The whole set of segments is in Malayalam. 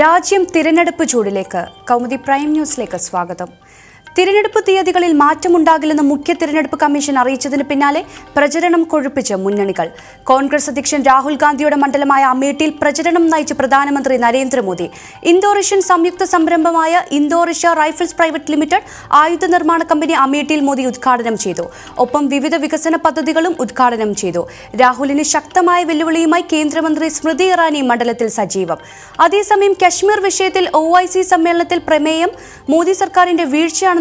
രാജ്യം തിരഞ്ഞെടുപ്പ് ചൂടിലേക്ക്. കൗമുദി പ്രൈം ന്യൂസിലേക്ക് സ്വാഗതം. തിരഞ്ഞെടുപ്പ് തീയതികളിൽ മാറ്റമുണ്ടാകില്ലെന്ന് മുഖ്യ തിരഞ്ഞെടുപ്പ് കമ്മീഷൻ അറിയിച്ചതിന് പിന്നാലെ പ്രചരണം കൊഴുപ്പിച്ച് മുന്നണികൾ. കോൺഗ്രസ് അധ്യക്ഷൻ രാഹുൽ ഗാന്ധിയുടെ മണ്ഡലമായ അമേഠിയിൽ പ്രചരണം നയിച്ച പ്രധാനമന്ത്രി നരേന്ദ്രമോദി. ഇന്തോറേഷ്യൻ സംയുക്ത സംരംഭമായ ഇന്തോറേഷ്യ റൈഫിൾസ് പ്രൈവറ്റ് ലിമിറ്റഡ് ആയുധ നിർമ്മാണ കമ്പനി അമേഠിയിൽ മോദി ഉദ്ഘാടനം ചെയ്തു. ഒപ്പം വിവിധ വികസന പദ്ധതികളും ഉദ്ഘാടനം ചെയ്തു. രാഹുലിന് ശക്തമായ വെല്ലുവിളിയുമായി കേന്ദ്രമന്ത്രി സ്മൃതി ഇറാനി മണ്ഡലത്തിൽ സജീവം. അതേസമയം കശ്മീർ വിഷയത്തിൽ ഒ സമ്മേളനത്തിൽ പ്രമേയം മോദി സർക്കാരിന്റെ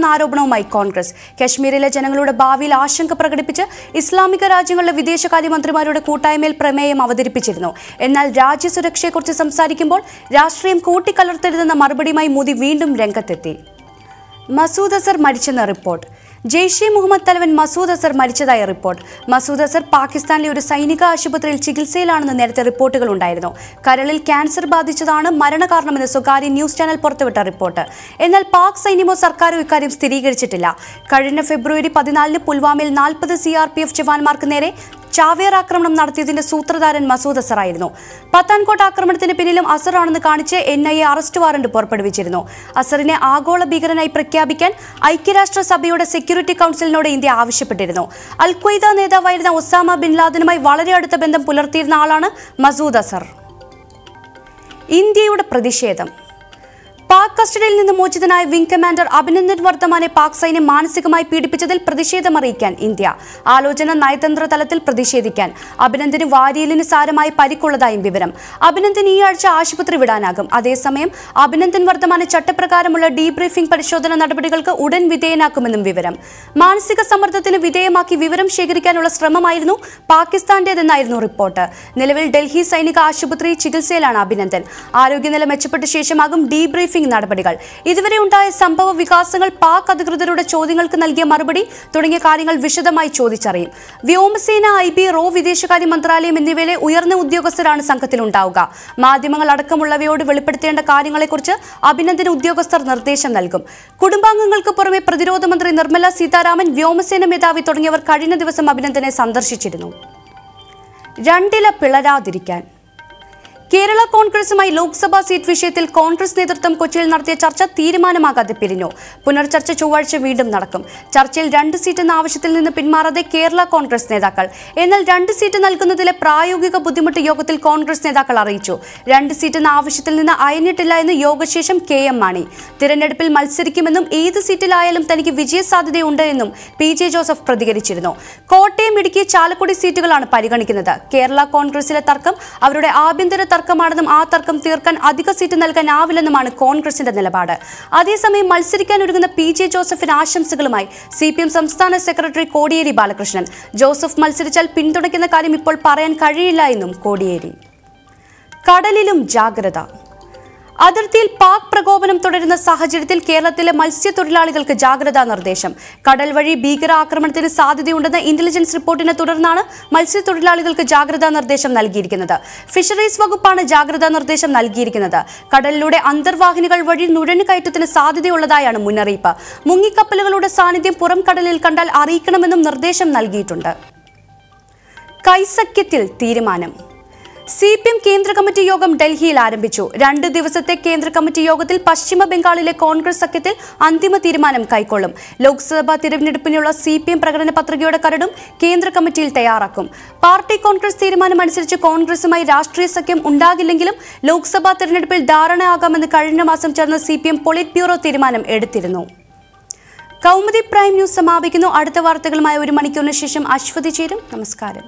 വീഴ്ചയാണെന്ന ആരോപണവുമായി കോൺഗ്രസ്. കശ്മീരിലെ ജനങ്ങളുടെ ഭാവിയിൽ ആശങ്ക പ്രകടിപ്പിച്ച് ഇസ്ലാമിക രാജ്യങ്ങളിലെ വിദേശകാര്യമന്ത്രിമാരുടെ കൂട്ടായ്മയിൽ പ്രമേയം അവതരിപ്പിച്ചിരുന്നു. എന്നാൽ രാജ്യസുരക്ഷയെക്കുറിച്ച് സംസാരിക്കുമ്പോൾ രാഷ്ട്രീയം കൂട്ടിക്കലർത്തരുതെന്ന മറുപടിയുമായി മോദി വീണ്ടും രംഗത്തെത്തി. മസൂദ് അസർ മരിച്ചെന്ന റിപ്പോർട്ട്. ജെയ്ഷെ മുഹമ്മദ് തലവൻ മസൂദ് അസർ മരിച്ചതായ റിപ്പോർട്ട്. മസൂദ് അസർ പാകിസ്ഥാനിലെ ഒരു സൈനിക ആശുപത്രിയിൽ ചികിത്സയിലാണെന്ന് നേരത്തെ റിപ്പോർട്ടുകൾ ഉണ്ടായിരുന്നു. കരളിൽ ക്യാൻസർ ബാധിച്ചതാണ് മരണകാരണമെന്ന് സ്വകാര്യ ന്യൂസ് ചാനൽ പുറത്തുവിട്ട റിപ്പോർട്ട്. എന്നാൽ പാക് സൈന്യമോ സർക്കാരോ ഇക്കാര്യം സ്ഥിരീകരിച്ചിട്ടില്ല. കഴിഞ്ഞ ഫെബ്രുവരി പതിനാലിന് പുൽവാമയിൽ നാൽപ്പത് സി ആർ പി എഫ് ജവാന്മാർക്ക് നേരെ ചാവേർ ആക്രമണം നടത്തിയതിന്റെ സൂത്രധാരൻ മസൂദ് അസർ ആയിരുന്നു. പത്താൻകോട്ട് ആക്രമണത്തിന് പിന്നിലും അസർ ആണെന്ന് കാണിച്ച് N I A arrest warrant പുറപ്പെടുവിച്ചിരുന്നു. അസറിനെ ആഗോള ഭീകരനായി പ്രഖ്യാപിക്കാൻ ഐക്യരാഷ്ട്രസഭയുടെ സെക്യൂരിറ്റി കൗൺസിലിനോട് ഇന്ത്യ ആവശ്യപ്പെട്ടിരുന്നു. അൽ ഖ്വയ്ദ നേതാവായിരുന്ന ഒസാമ ബിൻ ലാദനുമായി വളരെ അടുത്ത ബന്ധം പുലർത്തിയിരുന്ന ആളാണ് മസൂദ് അസർ. ഇന്ത്യയുടെ പ്രതിഷേധം. കസ്റ്റഡിയിൽ നിന്ന് മോചിതനായ വിംഗ് കമാൻഡർ അഭിനന്ദൻ വർദ്ധമാനെ പാക് സൈന്യം മാനസികമായി പീഡിപ്പിച്ചതിൽ പ്രതിഷേധമറിയിക്കാൻ ഇന്ത്യ. ആലോചന നയതന്ത്ര തലത്തിൽ പ്രതിഷേധിക്കാൻ. അഭിനന്ദന് വാരിയലിന് സാരമായി പരിക്കുള്ളതായും വിവരം. അഭിനന്ദൻ ഈ ആഴ്ച ആശുപത്രി വിടാനാകും. അതേസമയം അഭിനന്ദൻ വർദ്ധമാനെ ചട്ടപ്രകാരമുള്ള ഡീബ്രീഫിംഗ് പരിശോധന നടപടികൾക്ക് ഉടൻ വിധേയനാക്കുമെന്നും വിവരം. മാനസിക സമ്മർദ്ദത്തിന് വിധേയമാക്കി വിവരം ശേഖരിക്കാനുള്ള ശ്രമമായിരുന്നു പാകിസ്ഥാന്റേതെന്നായിരുന്നു റിപ്പോർട്ട്. നിലവിൽ ഡൽഹി സൈനിക ആശുപത്രി ചികിത്സയിലാണ് അഭിനന്ദൻ. ആരോഗ്യനില മെച്ചപ്പെട്ട ശേഷമാകും ഡീബ്രീഫിംഗ് നടപടികൾ. ഇതുവരെ ഉണ്ടായ സംഭവ വികാസങ്ങൾ പാക് അധികൃതരുടെ ചോദ്യങ്ങൾക്ക് നൽകിയ മറുപടി തുടങ്ങിയ കാര്യങ്ങൾ വിശദമായി ചോദിച്ചറിയും. വ്യോമസേന ഐ ബി റോ വിദേശകാര്യ മന്ത്രാലയം എന്നിവയിലെ ഉയർന്ന ഉദ്യോഗസ്ഥരാണ് സംഘത്തിലുണ്ടാവുക. മാധ്യമങ്ങൾ അടക്കമുള്ളവയോട് വെളിപ്പെടുത്തേണ്ട കാര്യങ്ങളെക്കുറിച്ച് അഭിനന്ദന ഉദ്യോഗസ്ഥർ നിർദ്ദേശം നൽകും. കുടുംബാംഗങ്ങൾക്ക് പുറമെ പ്രതിരോധ മന്ത്രി നിർമ്മല സീതാരാമൻ വ്യോമസേന മേധാവി തുടങ്ങിയവർ കഴിഞ്ഞ ദിവസം അഭിനന്ദനെ സന്ദർശിച്ചിരുന്നു. രണ്ടില പിളരാതിരിക്കാൻ. കേരള കോൺഗ്രസുമായി ലോക്സഭാ സീറ്റ് വിഷയത്തിൽ കോൺഗ്രസ് നേതൃത്വം കൊച്ചിയിൽ നടത്തിയ ചർച്ച തീരുമാനമാകാതെ പിരിഞ്ഞു. പുനർചർച്ച ചൊവ്വാഴ്ച വീണ്ടും നടക്കും. ചർച്ചയിൽ രണ്ട് സീറ്റ് എന്ന ആവശ്യത്തിൽ നിന്ന് പിന്മാറാതെ കേരള കോൺഗ്രസ് നേതാക്കൾ. എന്നാൽ രണ്ട് സീറ്റ് നൽകുന്നതിലെ പ്രായോഗിക ബുദ്ധിമുട്ട് യോഗത്തിൽ കോൺഗ്രസ് നേതാക്കൾ അറിയിച്ചു. രണ്ട് സീറ്റ് എന്ന ആവശ്യത്തിൽ നിന്ന് അയഞ്ഞിട്ടില്ല എന്ന് യോഗശേഷം കെ എം മാണി. തിരഞ്ഞെടുപ്പിൽ മത്സരിക്കുമെന്നും ഏത് സീറ്റിലായാലും തനിക്ക് വിജയസാധ്യതയുണ്ട് എന്നും പി ജെ ജോസഫ് പ്രതികരിച്ചിരുന്നു. കോട്ടയം ഇടുക്കി ചാലക്കുടി സീറ്റുകളാണ് പരിഗണിക്കുന്നത്. കേരള കോൺഗ്രസിലെ തർക്കം അവരുടെ ആഭ്യന്തര തർക്കമാണെന്നും ആ തർക്കം തീർക്കാൻ അധിക സീറ്റ് നൽകാനാവില്ലെന്നുമാണ് കോൺഗ്രസിന്റെ നിലപാട്. അതേസമയം മത്സരിക്കാനൊരുങ്ങുന്ന പി ജെ ജോസഫിന് ആശംസകളുമായി സി പി എം സംസ്ഥാന സെക്രട്ടറി കോടിയേരി ബാലകൃഷ്ണൻ. ജോസഫ് മത്സരിച്ചാൽ പിന്തുണയ്ക്കുന്ന കാര്യം ഇപ്പോൾ പറയാൻ കഴിയില്ല എന്നും കോടിയേരി. കടലിലും ജാഗ്രത. അതിർത്തിയിൽ പാക് പ്രകോപനം തുടരുന്ന സാഹചര്യത്തിൽ കേരളത്തിലെ മത്സ്യത്തൊഴിലാളികൾക്ക് ജാഗ്രതാ നിർദ്ദേശം. കടൽ വഴി ഭീകരാക്രമണത്തിന് സാധ്യതയുണ്ടെന്ന ഇന്റലിജൻസ് റിപ്പോർട്ടിനെ തുടർന്നാണ് മത്സ്യത്തൊഴിലാളികൾക്ക് ജാഗ്രതാ നിർദ്ദേശം നൽകിയിരിക്കുന്നത്. ഫിഷറീസ് വകുപ്പാണ് ജാഗ്രതാ നിർദ്ദേശം നൽകിയിരിക്കുന്നത്. കടലിലൂടെ അന്തർവാഹിനികൾ വഴി നുഴഞ്ഞുകയറ്റത്തിന് സാധ്യതയുള്ളതായാണ് മുന്നറിയിപ്പ്. മുങ്ങിക്കപ്പലുകളുടെ സാന്നിധ്യം പുറം കടലിൽ കണ്ടാൽ അറിയിക്കണമെന്നും നിർദ്ദേശം നൽകിയിട്ടുണ്ട്. കൈസഖ്യത്തിൽ തീരുമാനം. സി പി എം കേന്ദ്ര കമ്മിറ്റി യോഗം ഡൽഹിയിൽ ആരംഭിച്ചു. രണ്ട് ദിവസത്തെ കേന്ദ്ര കമ്മിറ്റി യോഗത്തിൽ പശ്ചിമ ബംഗാളിലെ കോൺഗ്രസ് സഖ്യത്തിൽ അന്തിമ തീരുമാനം കൈക്കൊള്ളും. ലോക്സഭാ തിരഞ്ഞെടുപ്പിനുള്ള സി പി എം പ്രകടന പത്രികയുടെ കരടും കേന്ദ്ര കമ്മിറ്റിയിൽ തയ്യാറാക്കും. പാർട്ടി കോൺഗ്രസ് തീരുമാനമനുസരിച്ച് കോൺഗ്രസുമായി രാഷ്ട്രീയ സഖ്യം ഉണ്ടാകില്ലെങ്കിലും ലോക്സഭാ തിരഞ്ഞെടുപ്പിൽ ധാരണയാകാമെന്ന് കഴിഞ്ഞ മാസം ചേർന്ന C P M polit bureau തീരുമാനം എടുത്തിരുന്നു. കൗമുദി പ്രൈം ന്യൂസ് സമാപിക്കുന്നു. അടുത്ത വാർത്തകളുമായി ഒരു മണിക്കൂറിന് ശേഷം അശ്വതി ചേരും. നമസ്കാരം.